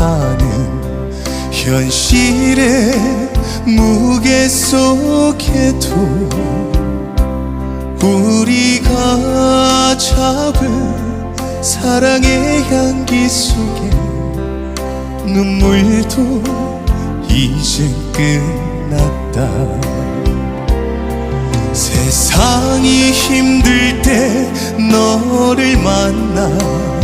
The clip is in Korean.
하는 현실의 무게 속에도 우리가 잡은 사랑의 향기 속에 눈물도 이젠 끝났다. 세상이 힘들 때 너를 만나